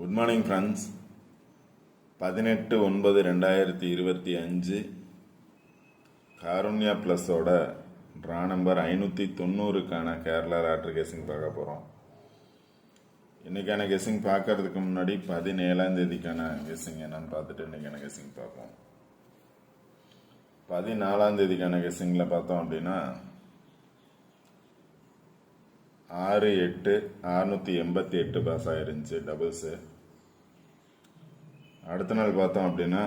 Good morning friends பதினெட்டு ஒன்பது ரெண்டாயிரத்தி இருபத்தி அஞ்சு காருண்யா ப்ளஸோட ட்ரா நம்பர் ஐநூற்றி தொண்ணூறுக்கான கேரளா லாட்ரி கெஸிங் பார்க்க போகிறோம் இன்றைக்கான கெஸிங் பார்க்கறதுக்கு முன்னாடி பதினேழாம் தேதிக்கான கெஸிங் என்னன்னு பார்த்துட்டு இன்றைக்கான கெஸிங் பார்ப்போம். பதினாலாம் தேதிக்கான கெஸிங்கில் பார்த்தோம் அப்படின்னா ஆறு எட்டு அறுநூற்றி எண்பத்தி எட்டு பாஸ் ஆயிருந்துச்சு டபுள்ஸு அடுத்த நாள் பார்த்தோம் அப்படின்னா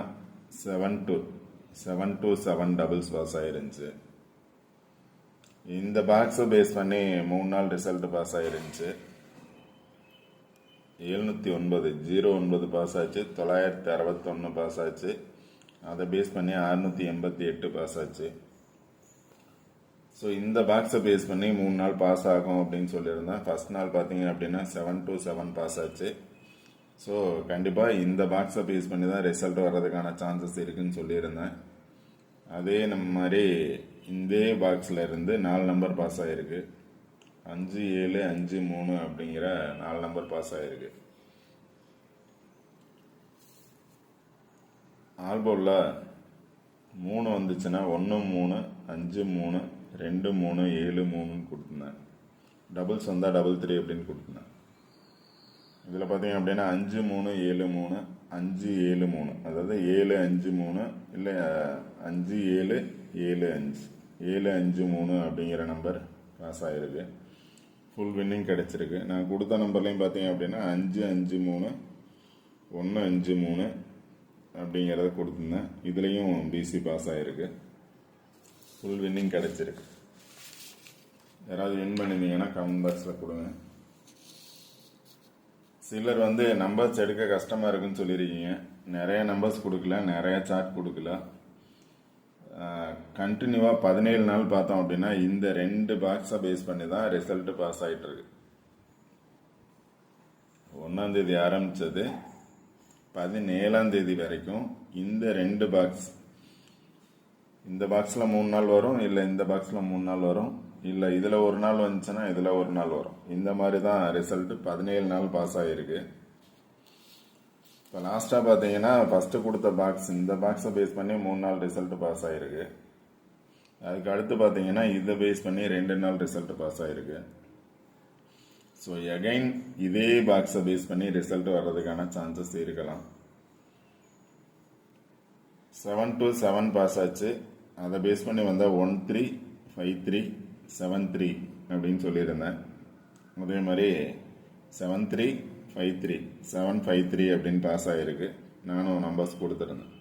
seven two seven two seven doubles pass ஆகிருந்துச்சு இந்த பாக்ஸை பேஸ் பண்ணி மூணு நாள் ரிசல்ட் பாஸ் ஆகிருந்துச்சு எழுநூற்றி ஒன்பது ஜீரோ ஒன்பது பாஸ் ஆச்சு தொள்ளாயிரத்தி அறுபத்தொன்று பாஸ் ஆச்சு. அதை பேஸ் பண்ணி அறுநூற்றி எண்பத்தி எட்டு பாஸ் ஆச்சு. ஸோ இந்த பாக்ஸை பேஸ் பண்ணி மூணு நாள் பாஸ் ஆகும் அப்படின்னு சொல்லியிருந்தேன். ஃபர்ஸ்ட் நாள் பார்த்தீங்க அப்படின்னா செவன் டு செவன் பாஸ் ஆச்சு. ஸோ கண்டிப்பாக இந்த பாக்ஸை பேஸ் பண்ணி தான் ரிசல்ட் வர்றதுக்கான சான்சஸ் இருக்குன்னு சொல்லியிருந்தேன். அதே நம்ம மாதிரி இந்தே பாக்ஸில் இருந்து நாலு நம்பர் பாஸ் ஆகிருக்கு அஞ்சு ஏழு அஞ்சு மூணு அப்படிங்கிற நாலு நம்பர் பாஸ் ஆகிருக்கு ஆல்போவில் மூணு வந்துச்சுன்னா ஒன்று மூணு அஞ்சு மூணு ரெண்டு மூணு ஏழு மூணுன்னு கொடுத்துருந்தேன். டபுள்ஸ் வந்தால் டபுள் த்ரீ அப்படின்னு கொடுத்துருந்தேன். இதில் பார்த்தீங்க அப்படின்னா அஞ்சு மூணு ஏழு மூணு அஞ்சு ஏழு மூணு. அதாவது ஏழு அஞ்சு மூணு இல்லை அஞ்சு ஏழு ஏழு அஞ்சு. ஏழு அஞ்சு மூணு அப்படிங்கிற நம்பர் பாஸ் ஆகிருக்கு ஃபுல் வின்னிங் கிடச்சிருக்கு. நான் கொடுத்த நம்பர்லேயும் பார்த்தீங்க அப்படின்னா அஞ்சு அஞ்சு மூணு ஒன்று அஞ்சு மூணு அப்படிங்கிறத கொடுத்துருந்தேன். இதுலேயும் பிசி பாஸ் ஆகிருக்கு ஃபுல் வின்னிங் கிடச்சிருக்கு. யாராவது வின் பண்ணியிருந்தீங்கன்னா கமெண்ட் பாக்ஸில் கொடுங்க. சிலர் வந்து நம்பர்ஸ் எடுக்க கஷ்டமாக இருக்குன்னு சொல்லியிருக்கீங்க. நிறைய நம்பர்ஸ் கொடுக்கல நிறைய சார்ட் கொடுக்கல. கண்டினியூவாக பதினேழு நாள் பார்த்தோம் அப்படின்னா இந்த ரெண்டு பாக்ஸை பேஸ் பண்ணி தான் ரிசல்ட்டு பாஸ் ஆகிட்டுருக்கு ஒன்றாந்தேதி ஆரம்பித்தது பதினேழாந்தேதி வரைக்கும் இந்த ரெண்டு பாக்ஸ் இந்த பாக்ஸில் மூணு நாள் வரும் இல்லை இந்த பாக்ஸில் மூணு நாள் வரும்? இல்லை இதில் ஒரு நாள் வந்துச்சுன்னா இதில் ஒரு நாள் வரும். இந்த மாதிரி தான் ரிசல்ட்டு பதினேழு நாள் பாஸ் ஆகிருக்கு இப்போ லாஸ்ட்டாக பார்த்தீங்கன்னா ஃபஸ்ட்டு கொடுத்த பாக்ஸ் இந்த பாக்ஸை பேஸ் பண்ணி மூணு நாள் ரிசல்ட்டு பாஸ் ஆகிருக்கு அதுக்கு அடுத்து பார்த்தீங்கன்னா இதை பேஸ் பண்ணி ரெண்டு நாள் ரிசல்ட்டு பாஸ் ஆகிருக்கு ஸோ எகைன் இதே பாக்ஸை பேஸ் பண்ணி ரிசல்ட் வர்றதுக்கான சான்சஸ் இருக்கலாம். செவன் டு செவன் பாஸ் ஆச்சு. அதை பேஸ் பண்ணி வந்தால் one three five three seven three அப்படின்னு சொல்லியிருந்தேன். அதே மாதிரி seven three five three seven five three அப்படின்னு பாஸ் ஆகிருக்கு நானும் நம்பர்ஸ் கொடுத்துருந்தேன்.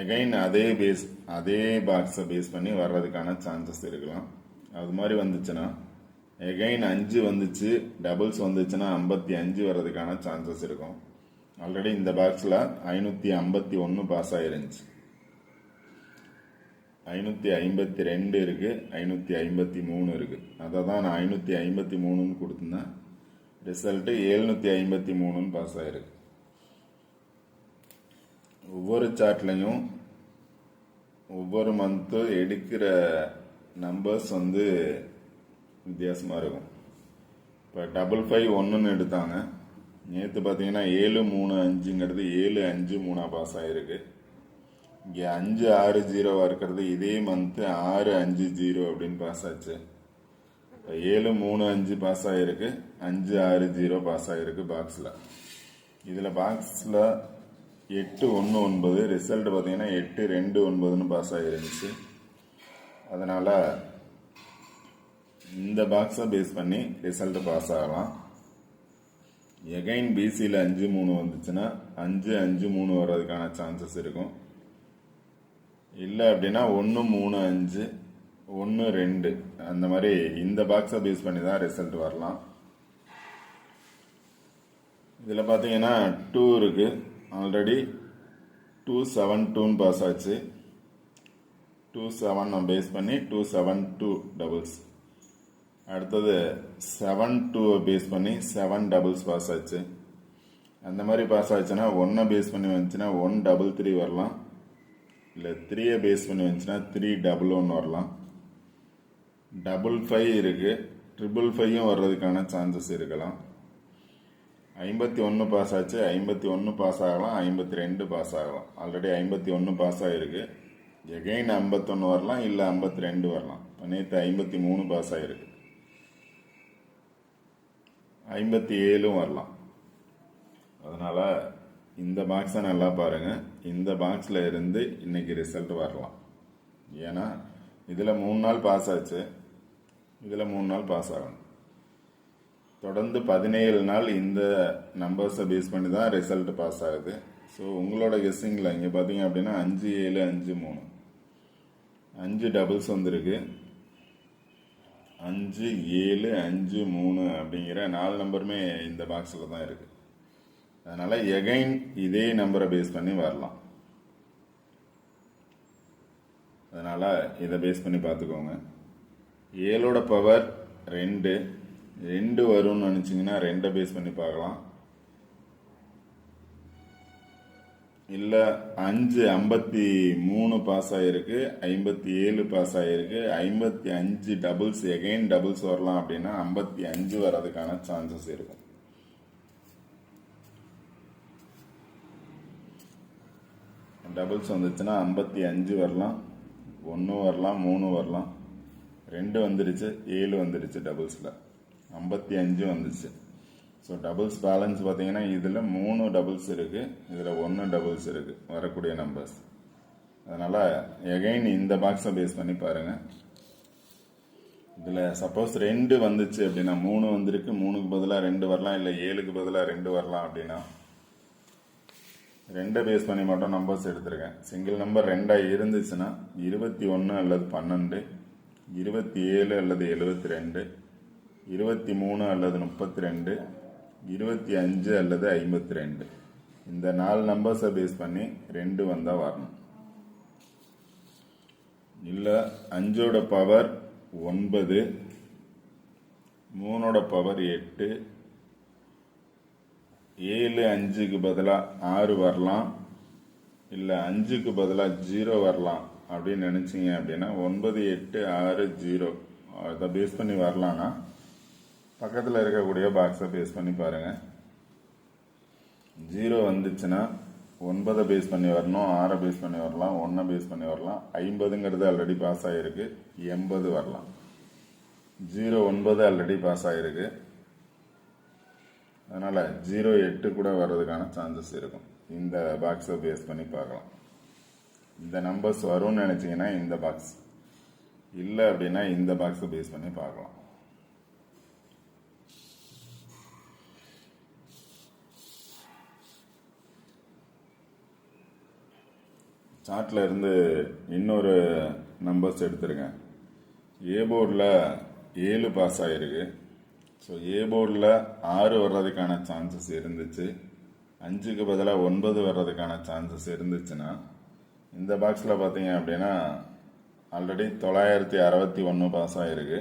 எகைன் அதே பேஸ் அதே பாக்ஸை பேஸ் பண்ணி வர்றதுக்கான சான்சஸ் இருக்கலாம். அது மாதிரி வந்துச்சுன்னா எகைன் அஞ்சு வந்துச்சு டபுள்ஸ் வந்துச்சுன்னா ஐம்பத்தி அஞ்சு வர்றதுக்கான சான்சஸ் இருக்கும். ஆல்ரெடி இந்த பாக்ஸில் ஐநூற்றி ஐம்பத்தி ஒன்று பாஸ் ஆகிருந்துச்சு ஐநூற்றி ஐம்பத்தி ரெண்டு இருக்குது ஐநூற்றி ஐம்பத்தி மூணு இருக்குது அதை தான் நான் ஐநூற்றி ஐம்பத்தி மூணுன்னு கொடுத்துருந்தேன் ரிசல்ட்டு எழுநூற்றி ஐம்பத்தி மூணுன்னு பாஸ் ஆகிருக்கு ஒவ்வொரு சார்ட்லையும் ஒவ்வொரு மந்த்து எடுக்கிற நம்பர்ஸ் வந்து வித்தியாசமாக இருக்கும். இப்போ டபுள் ஃபைவ் ஒன்றுன்னு எடுத்தாங்க. நேற்று பார்த்தீங்கன்னா ஏழு மூணு அஞ்சுங்கிறது ஏழு அஞ்சு மூணாக பாஸ் ஆகிருக்கு இங்கே அஞ்சு ஆறு ஜீரோவாக இருக்கிறது. இதே மந்த்து ஆறு அஞ்சு ஜீரோ அப்படின்னு பாஸ் ஆச்சு. ஏழு மூணு அஞ்சு பாஸ் ஆகிருக்கு அஞ்சு ஆறு ஜீரோ பாஸ் ஆகிருக்கு பாக்ஸில் இதில் பாக்ஸில் எட்டு ஒன்று ஒன்பது. ரிசல்ட் பார்த்தீங்கன்னா எட்டு ரெண்டு ஒன்பதுன்னு பாஸ் ஆகிருந்துச்சு அதனால் இந்த பாக்ஸை பேஸ் பண்ணி ரிசல்ட் பாஸ் ஆகலாம். எகைன் பிசியில் அஞ்சு மூணு வந்துச்சுன்னா அஞ்சு அஞ்சு மூணு வர்றதுக்கான சான்சஸ் இருக்கும். இல்லை அப்படின்னா ஒன்று மூணு அஞ்சு ஒன்று ரெண்டு. அந்த மாதிரி இந்த பாக்ஸை பேஸ் பண்ணி தான் ரிசல்ட் வரலாம். இதில் பார்த்தீங்கன்னா டூ இருக்குது ஆல்ரெடி டூ செவன் டூன்னு பாஸ் ஆச்சு. டூ செவன் பேஸ் பண்ணி டூ செவன் டூ டபுள்ஸ் அடுத்தது செவன் டூவை பேஸ் பண்ணி செவன் டபுள்ஸ் பாஸ் ஆச்சு. அந்த மாதிரி பாஸ் ஆச்சுன்னா ஒன்றை பேஸ் பண்ணி வந்துச்சுன்னா ஒன் டபுள் த்ரீ வரலாம். இல்லை த்ரீயை பேஸ் பண்ணி வந்துச்சுன்னா த்ரீ டபுள் ஒன் வரலாம். டபுள் ஃபைவ் இருக்குது ட்ரிபிள் ஃபைவும் வர்றதுக்கான சான்சஸ் இருக்கலாம். ஐம்பத்தி ஒன்று பாஸ் ஆச்சு. ஐம்பத்தி ஒன்று பாஸ் ஆகலாம். ஐம்பத்தி ரெண்டு பாஸ் ஆகலாம். ஆல்ரெடி ஐம்பத்தி ஒன்று பாஸ் ஆகிருக்கு எகைன் ஐம்பத்தொன்று வரலாம். இல்லை ஐம்பத்தி ரெண்டு வரலாம். இப்போ நேற்று ஐம்பத்தி மூணு பாஸ் ஆகிருக்கு ஐம்பத்தி ஏழும் வரலாம். அதனால் இந்த பாக்ஸை நல்லா பாருங்கள் இந்த பாக்ஸில் இருந்து இன்றைக்கி ரிசல்ட் வரலாம். ஏன்னா இதில் மூணு நாள் பாஸ் ஆச்சு. இதில் மூணு நாள் பாஸ் ஆகணும். தொடர்ந்து பதினேழு நாள் இந்த நம்பர்ஸை பேஸ் பண்ணி தான் ரிசல்ட் பாஸ் ஆகுது. ஸோ உங்களோட கெஸ்ஸிங்கில் இங்கே பார்த்தீங்க அப்படின்னா அஞ்சு ஏழு அஞ்சு மூணு. அஞ்சு டபுள்ஸ் வந்திருக்கு. அஞ்சு ஏழு அஞ்சு மூணு அப்படிங்கிற நாலு நம்பருமே இந்த பாக்ஸில் தான் இருக்குது அதனால் எகைன் இதே நம்பரை பேஸ் பண்ணி வரலாம். அதனால் இதை பேஸ் பண்ணி பார்த்துக்கோங்க. ஏழோட பவர் ரெண்டு. ரெண்டு வரும்னு நினச்சிங்கன்னா ரெண்டை பேஸ் பண்ணி பார்க்கலாம். இல்லை அஞ்சு ஐம்பத்தி மூணு பாஸ் ஆகிருக்கு ஐம்பத்தி ஏழு பாஸ் ஆகிருக்கு ஐம்பத்தி அஞ்சு டபுள்ஸ் எகைன் டபுள்ஸ் வரலாம் அப்படின்னா ஐம்பத்தி அஞ்சு வர்றதுக்கான சான்சஸ் இருக்கும். டபுள்ஸ் வந்துச்சுன்னா ஐம்பத்தி அஞ்சு வரலாம் ஒன்று வரலாம் மூணு வரலாம். ரெண்டு வந்துருச்சு ஏழு வந்துடுச்சு டபுள்ஸில். ஐம்பத்தி அஞ்சு வந்துச்சு. ஸோ டபுள்ஸ் பேலன்ஸ் பார்த்தீங்கன்னா இதில் மூணு டபுள்ஸ் இருக்குது இதில் ஒன்று டபுள்ஸ் இருக்குது வரக்கூடிய நம்பர்ஸ் அதனால் எகைன் இந்த பாக்ஸை பேஸ் பண்ணி பாருங்கள் இதில் சப்போஸ் ரெண்டு வந்துச்சு அப்படின்னா மூணு வந்திருக்கு மூணுக்கு பதிலாக ரெண்டு வரலாம் இல்லை ஏழுக்கு பதிலாக ரெண்டு வரலாம் அப்படின்னா ரெண்டை பேஸ் பண்ணி மட்டும் நம்பர்ஸ் எடுத்திருக்கேன். சிங்கிள் நம்பர் ரெண்டாக இருந்துச்சுன்னா இருபத்தி ஒன்று அல்லது பன்னெண்டு இருபத்தி ஏழு அல்லது எழுபத்தி ரெண்டு இருபத்தி மூணு அல்லது முப்பத்தி ரெண்டு இருபத்தி அஞ்சு அல்லது ஐம்பத்தி ரெண்டு. இந்த நாலு நம்பர்ஸை பேஸ் பண்ணி ரெண்டு வந்தால் வரணும். இல்லை அஞ்சோட பவர் ஒன்பது மூணோட பவர் எட்டு ஏழு அஞ்சுக்கு பதிலாக ஆறு வரலாம். இல்லை அஞ்சுக்கு பதிலாக ஜீரோ வரலாம் அப்படின்னு நினச்சிங்க அப்படின்னா ஒன்பது எட்டு ஆறு ஜீரோ. அதை பேஸ் பண்ணி வரலான்னா பக்கத்தில் இருக்கக்கூடிய பாக்ஸை பேஸ் பண்ணி பாருங்கள் ஜீரோ வந்துச்சுன்னா ஒன்பதை பேஸ் பண்ணி வரணும் ஆறை பேஸ் பண்ணி வரலாம் ஒன்றை பேஸ் பண்ணி வரலாம். ஐம்பதுங்கிறது ஆல்ரெடி பாஸ் ஆகிருக்கு எண்பது வரலாம். ஜீரோ ஒன்பது ஆல்ரெடி பாஸ் ஆகிருக்கு அதனால் ஜீரோ எட்டு கூட வர்றதுக்கான சான்சஸ் இருக்கும். இந்த பாக்ஸை பேஸ் பண்ணி பார்க்கலாம். இந்த நம்பர்ஸ் வரும்னு நினச்சிங்கன்னா இந்த பாக்ஸ் இல்லை அப்படின்னா இந்த பாக்ஸை பேஸ் பண்ணி பார்க்கலாம். சார்ட்டில் இருந்து இன்னொரு நம்பர்ஸ் எடுத்துருக்கேன். ஏ போர்டில் ஏழு பாஸ் ஆகிருக்கு ஸோ ஏ போர்டில் ஆறு வர்றதுக்கான சான்சஸ் இருந்துச்சு. அஞ்சுக்கு பதிலாக ஒன்பது வர்றதுக்கான சான்சஸ் இருந்துச்சுன்னா இந்த பாக்ஸில் பார்த்தீங்க அப்படின்னா ஆல்ரெடி தொள்ளாயிரத்தி அறுபத்தி ஒன்று பாஸ் ஆகிருக்கு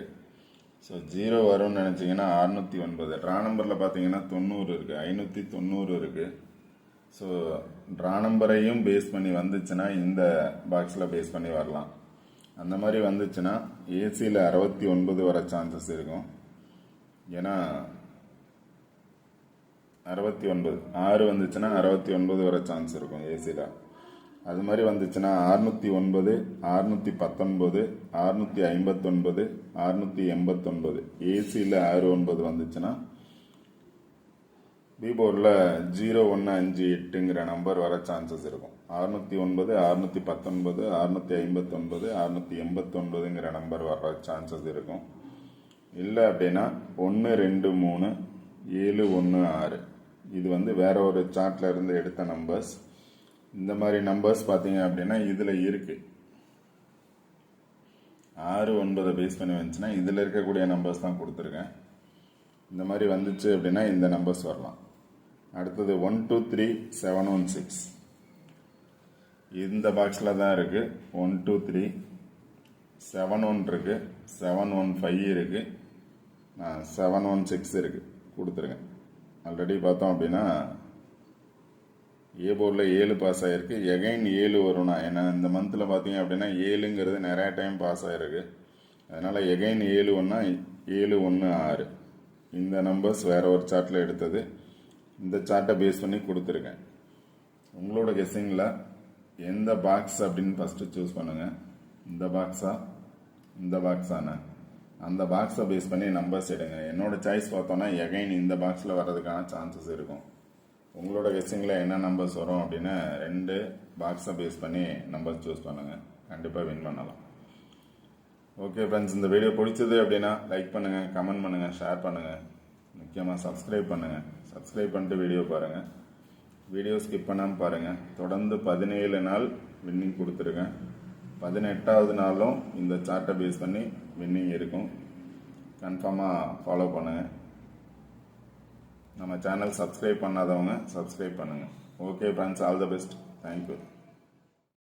ஸோ ஜீரோ வரும்னு நினச்சிங்கன்னா அறுநூற்றி ஒன்பது. ட்ரா நம்பரில் பார்த்தீங்கன்னா தொண்ணூறு இருக்குது ஐநூற்றி தொண்ணூறு இருக்குது ஸோ ட்ரா நம்பரையும் பேஸ் பண்ணி வந்துச்சுன்னா இந்த பாக்ஸில் பேஸ் பண்ணி வரலாம். அந்த மாதிரி வந்துச்சுன்னா ஏசியில் அறுபத்தி ஒன்பது வர சான்சஸ் இருக்கும். ஏன்னா அறுபத்தி ஒன்பது ஆறு வந்துச்சுன்னா அறுபத்தி ஒன்பது வர சான்ஸ் இருக்கும் ஏசியில் அது மாதிரி வந்துச்சுன்னா அறுநூற்றி ஒன்பது அறுநூற்றி பத்தொன்பது அறுநூற்றி ஐம்பத்தொன்பது அறுநூற்றி எண்பத்தொன்பது ஏசியில் ஆறு ஒன்பது வந்துச்சுன்னா பீபோர்டில் ஜீரோ ஒன்று அஞ்சு எட்டுங்கிற நம்பர் வர சான்சஸ் இருக்கும். அறுநூற்றி ஒன்பது அறுநூற்றி பத்தொன்பது அறுநூற்றி ஐம்பத்தொன்பது அறுநூற்றி எண்பத்தொன்பதுங்கிற நம்பர் வர சான்சஸ் இருக்கும். இல்லை அப்படின்னா ஒன்று ரெண்டு மூணு ஏழு ஒன்று ஆறு. இது வந்து வேற ஒரு சார்ட்டில் இருந்து எடுத்த நம்பர்ஸ் இந்த மாதிரி நம்பர்ஸ் பார்த்தீங்க அப்படின்னா இதில் இருக்கு. ஆறு ஒன்பதை பேஸ் பண்ணி வந்துச்சுன்னா இதில் இருக்கக்கூடிய நம்பர்ஸ் தான் கொடுத்துருக்கேன். இந்த மாதிரி வந்துச்சு அப்படின்னா இந்த நம்பர்ஸ் வரலாம். அடுத்தது one two three seven one six இந்த பாக்ஸில் தான் இருக்குது one two three seven one இருக்குது செவன் ஒன் ஃபைவ் இருக்குது செவன் ஒன் சிக்ஸ் இருக்குது கொடுத்துருங்க. ஆல்ரெடி பார்த்தோம் அப்படின்னா ஏ போர்டில் ஏழு பாஸ் ஆகிருக்கு எகைன் ஏழு வரும்னா ஏன்னா இந்த மந்தில் பார்த்தீங்க அப்படின்னா ஏழுங்கிறது நிறையா டைம் பாஸ் ஆகிருக்கு அதனால் எகைன் ஏழு ஒன்றா ஏழு ஒன்று ஆறு. இந்த நம்பர்ஸ் வேறு ஒரு சார்ட்டில் எடுத்தது. இந்த சார்ட்டை பேஸ் பண்ணி கொடுத்துருக்கேன் உங்களோட கெஸ்ஸிங்கில் எந்த பாக்ஸ் அப்படின்னு ஃபஸ்ட்டு சூஸ் பண்ணுங்கள் இந்த பாக்ஸா இந்த பாக்ஸாண்ணே அந்த பாக்ஸை பேஸ் பண்ணி நம்பர்ஸ் எடுங்க. என்னோட சாய்ஸ் பார்த்தோன்னா எகைன் இந்த பாக்ஸில் வர்றதுக்கான சான்சஸ் இருக்கும். உங்களோட கெஸ்ஸிங்கில் என்ன நம்பர்ஸ் வரும் அப்படின்னு ரெண்டு பாக்ஸை பேஸ் பண்ணி நம்பர்ஸ் சூஸ் பண்ணுங்கள் கண்டிப்பாக வின் பண்ணலாம். ஓகே ஃப்ரெண்ட்ஸ் இந்த வீடியோ பிடிச்சது அப்படின்னா லைக் பண்ணுங்கள் கமெண்ட் பண்ணுங்கள் ஷேர் பண்ணுங்கள் முக்கியமாக சப்ஸ்கிரைப் பண்ணுங்கள் சப்ஸ்கிரைப் பண்ணிட்டு வீடியோ பாருங்கள் வீடியோ ஸ்கிப் பண்ணாமல் பாருங்கள் தொடர்ந்து பதினேழு நாள் வின்னிங் கொடுத்துருக்கேன். பதினெட்டாவது நாளும் இந்த சார்ட்டை பேஸ் பண்ணி வின்னிங் இருக்கும். கன்ஃபார்மாக ஃபாலோ பண்ணுங்கள் நம்ம சேனல் சப்ஸ்கிரைப் பண்ணாதவங்க சப்ஸ்கிரைப் பண்ணுங்கள் okay friends all the best thank you